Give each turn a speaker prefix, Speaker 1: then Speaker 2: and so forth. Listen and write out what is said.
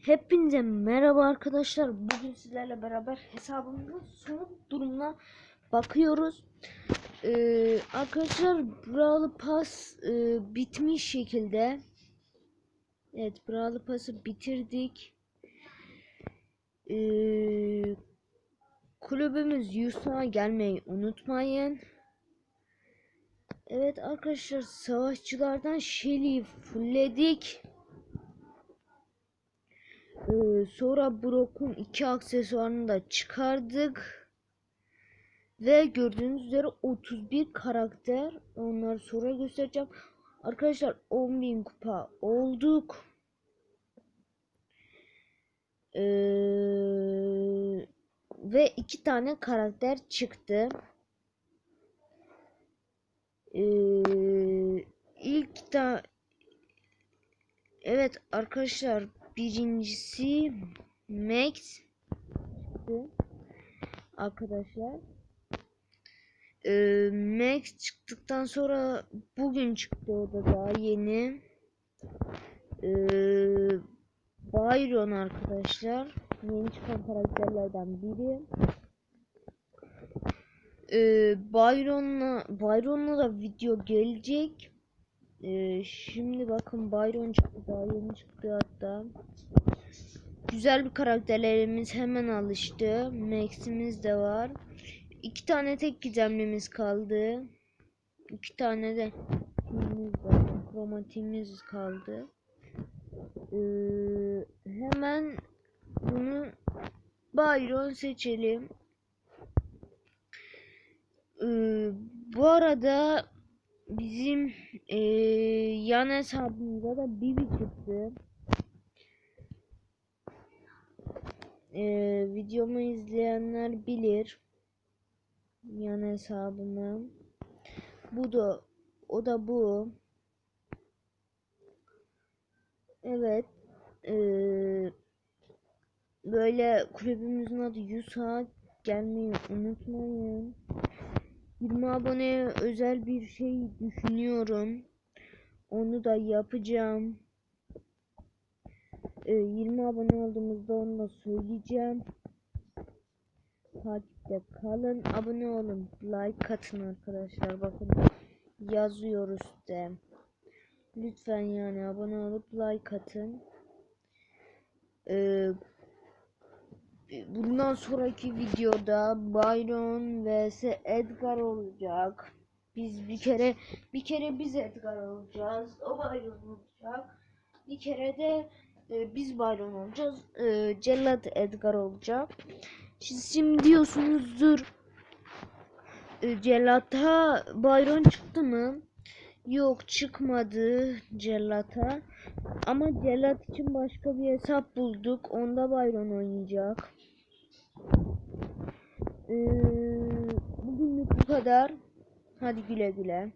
Speaker 1: Hepinize merhaba arkadaşlar. Bugün sizlerle beraber hesabımızın son durumuna bakıyoruz. Ee, arkadaşlar Brawl Pass e, bitmiş şekilde. Evet Brawl Pass'ı bitirdik. Ee, kulübümüz Yusuf'a gelmeyi unutmayın. Evet arkadaşlar savaşçılardan Shelly'i fullledik. Ee, sonra Brock'un iki aksesuarını da çıkardık. Ve gördüğünüz üzere 31 karakter. Onları sonra göstereceğim. Arkadaşlar 10.000 kupa olduk. Ee, ve iki tane karakter çıktı. Ee, ilk da Evet arkadaşlar birincisi Max çıktı. Arkadaşlar. Ee, Max çıktıktan sonra bugün çıktı o da daha yeni. Ee, Byron arkadaşlar. Yeni çıkan karakterlerden biri. Ee, Byron'la Byron'la da video gelecek. Ee, şimdi bakın Byron çıktı daha yeni çıktı hatta. Güzel bir karakterlerimiz hemen alıştı. Max'imiz de var. İki tane tek gizemlimiz kaldı. İki tane de. Kromatiğimiz kaldı. Ee, hemen bunu Byron seçelim. Ee, bu arada bizim e, yan hesabımıza da Bibi çıktı. E, videomu izleyenler bilir. Yan hesabımı. Bu da o da bu. Evet. E, böyle kulübümüzün adı Yusa. Gelmeyi unutmayın. 20 aboneye özel bir şey düşünüyorum. Onu da yapacağım. Ee, 20 abone olduğumuzda onu da söyleyeceğim. Takipte kalın. Abone olun. Like atın arkadaşlar. Bakın yazıyor üstte. Lütfen yani abone olup like atın. Ee, bundan sonraki videoda Byron vs Edgar olacak. Biz bir kere bir kere biz Edgar olacağız. O Byron olacak. Bir kere de e, biz Byron olacağız. E, Cellat Edgar olacak. Siz şimdi diyorsunuzdur. E, Cellat'a Byron çıktı mı? Yok çıkmadı Cellat'a. Ama Cellat için başka bir hesap bulduk. Onda Byron oynayacak. Ee, bugünlük bu kadar. Hadi güle güle.